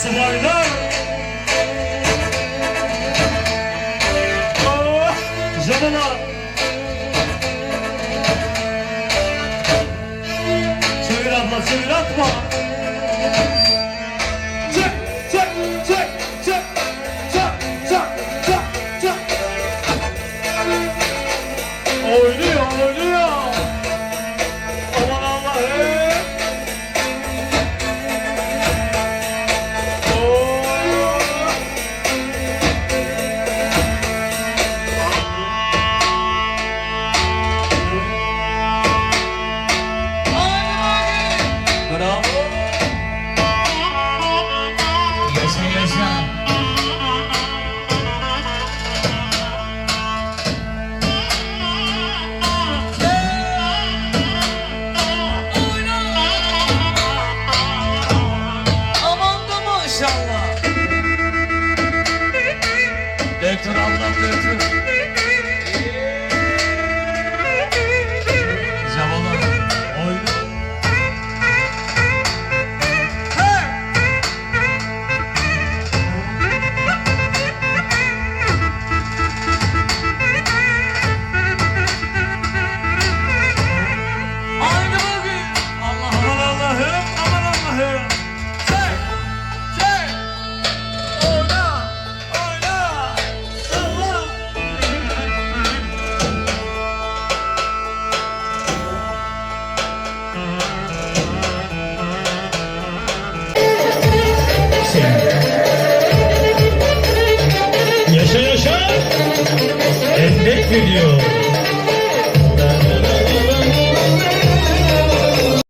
ısmarlar Oh canına Çevir abla çevir atma. Çek çek çek çek çek çek çek çek. Oyna da maşallah. Döktür Allah döktür. video.